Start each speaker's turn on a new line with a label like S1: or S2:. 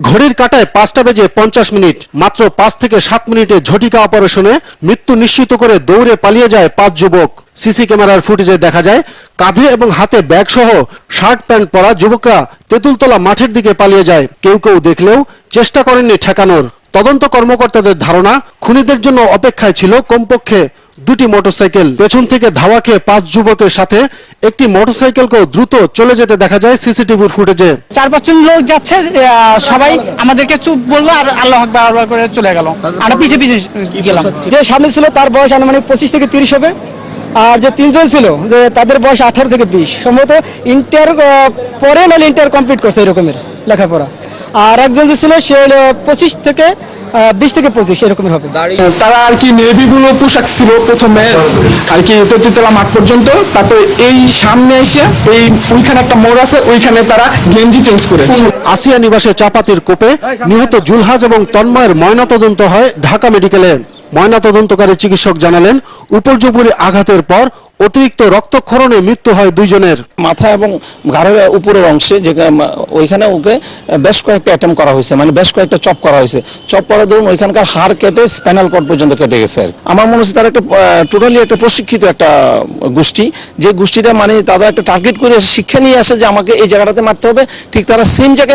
S1: ঘড়ির কাটায় পাঁচটা বেজে পঞ্চাশ মিনিট, মাত্র পাঁচ থেকে সাত মিনিটে ঝটিকা অপারেশনে মৃত্যু নিশ্চিত করে দৌড়ে পালিয়ে যায় পাঁচ যুবক। সিসি ক্যামেরার ফুটেজে দেখা যায়, কাঁধে এবং হাতে ব্যাগ সহ শার্ট প্যান্ট পরা যুবকরা তেঁতুলতলা মাঠের দিকে পালিয়ে যায়। কেউ কেউ দেখলেও চেষ্টা করেননি ঠেকানোর। তদন্ত কর্মকর্তাদের ধারণা, খুনিদের জন্য অপেক্ষায় ছিল কমপক্ষে দুটি মোটরসাইকেল পেছন থেকে ধাওয়া খেয়ে পাঁচ যুবকের সাথে একটি মোটরসাইকেলকেও দ্রুত চলে যেতে দেখা যায় সিসিটিভির ফুটেজে।
S2: চার পাঁচজন লোক যাচ্ছে সবাই আমাদেরকে চুপ বলল আর আল্লাহ আকবার আল্লাহ করে চলে গেল। আমরা পিছে পিছে গেলাম।
S3: যে সামনে ছিল তার বয়স আনুমানিক পঁচিশ থেকে তিরিশ হবে। আর যে তিনজন ছিল যে তাদের বয়স আঠারো থেকে বিশ। সম্ভবত ইন্টার পরে নাহলে ইন্টার কমপ্লিট করছে এরকমের লেখাপড়া। আর একজন যে ছিল সে হলো পঁচিশ থেকে বিশ থেকে পঁচিশ এরকমের হবে।
S4: তারা আর কি নেভি ব্লু পোশাক ছিল প্রথমে আর কি তেতিতলা মাঠ পর্যন্ত। তারপরে এই সামনে এসে এই ওইখানে একটা মোড় আছে ওইখানে তারা গেঞ্জি চেঞ্জ করে।
S1: আসিয়া নিবাসে চাপাতির কোপে নিহত জুলহাজ এবং তন্ময়ের ময়না তদন্ত হয় ঢাকা মেডিকেলে। ময়নাতদন্তকারী চিকিৎসক জানালেন, উপর্যুপরি আঘাতের পর অতিরিক্ত রক্তক্ষরণে মৃত্যু হয় দুইজনের।
S5: মাথা এবং ঘাড়ের উপরের অংশে, যে ওইখানে ওকে বেশ কয়েকটা অ্যাটেম্প করা হয়েছে মানে বেশ কয়েকটা চপ করা হয়েছে। চপ করার দরুন ওইখানকার হাড় কেটে স্পাইনাল কর্ড পর্যন্ত কেটে গেছে আর আমার মনে হচ্ছে তার একটা টোটালি একটা প্রশিক্ষিত একটা গোষ্ঠী। যে গোষ্ঠীটা মানে তারা একটা টার্গেট করে শিক্ষা নিয়ে আসে যে আমাকে এই জায়গাটাতে মারতে হবে, ঠিক তারা সেম জায়গায়